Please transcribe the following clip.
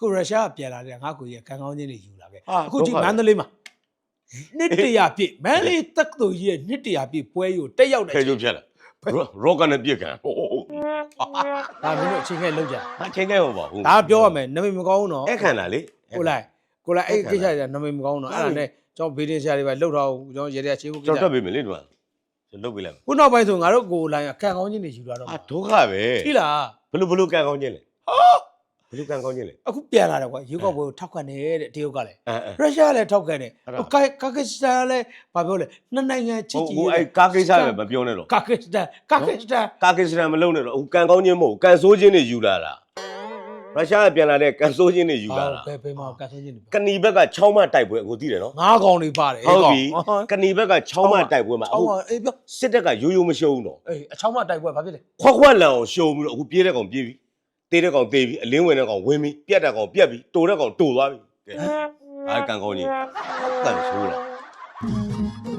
ကိုရုရှားကပြန်လာတဲ့ငါကိုကြီးကခံကောင်းချင်းတွေယူလာခဲ့ဟာအခုကြည့်ဒုက္ခပဲမန္တလေးမှာနှစ်တရာပြည့်မန္တလေးတက္ကသိုလ်ကြီးရဲ့နှစ်တရာပြည့်ပွဲကိုတက်ရောက်တဲ့ခဲကျုပ်ဖြတ်လာရော့ကနဲ့ပြစ်ခံဟိုဟိုဟိုဒါမင်းတို့အချိန်ခဲလောက်ကြအချင်းခဲဟောပါဘူးဒါပြောရမယ်နမိတ်မကောင်းဘူးနော်အဲ့ခံတာလေကိုလိုက်ကိုလိုက်အဲ့အဲ့ခံကိစ္စတွေကနမိတ်မကောင်းဘူးနော်အဲ့ဒါနဲ့ကျွန်တော်ဗီဒီယိုဆရာတွေပဲလှုပ်ထားအောင်ကျွန်တော်ရေရချင်းဖို့ကိကျွန်စ္စတော်တက်ပြီမလေးဒီမှာကျွန်တော်လုပ်ပေးလိုက်မယ်ခုနောက်ပိုင်းဆိုငါတို့ကိုလိုင်းကခံကောင်းချင်းတွေယူလာတော့အာဒုက္ခပဲပြီလားဘလို့ဘလို့ကန်ကောင်းခြင်းလဲ ဘလို့ကန်ကောင်းခြင်းလဲ အခုပြန်လာတယ်ကွာရုပ်ကောက်ပွဲကိုထောက်ခံတယ်တဲ့တရုတ်ကလည်းအဲအဲရုရှားလည်းထောက်ခံတယ်အဲ့ဒါ ဟိုကာကာကစ္စတန်လည်းဘာပြောလဲနှစ်နိုင်ငံချစ်ဟိုကြည်ဟိုအဲ့ကာကိစ္စပဲမပြောနဲ့တော့ကာကစ္စတန်ကာကစ္စတန်ကာကိစ္စတန်မလုံးနဲ့တော့ဟိုကန်ကောင်းခြင်းမဟုတ်ကန်ဆိုးခြင်းတွေယူလာတာရုရှားကပြန်လာတဲ့ကန်ဆိုးခြင်းတွေယူလာတာဘယ်ဘယ်မှာကန်ဆိုးချင်းတွေကဏီဘက်က6မှတိုက်ပွဲအခုသိတယ်နော်ငါးကောင်တွေပါတယ်ဟုတ်ပြီဟောကဏီဘက်က6မှတိုက်ပွဲမှာချောအခုင်းမအေးပြောစစ်တပ်ကရိုးရိုးမရှုံးတော့အေးအချောင်းမတိုက်ပွဲဘာဖြစ်လဲခွက်ခွက်လန်အောင်ရှုံပြီးတော့အခုပြေးတဲ့ကောင်ပြေးပြီ တေးတဲ့ကောင်တေးပြီအလင်းဝင်တဲ့ကောင်ဝင်ပြီပြက်တဲ့ကောင်ပြက်ပြီတိုတဲ့ကောင်တိုသွားပြီကဲအားကန်ကောင်းကြီးတန်ဆိုးလား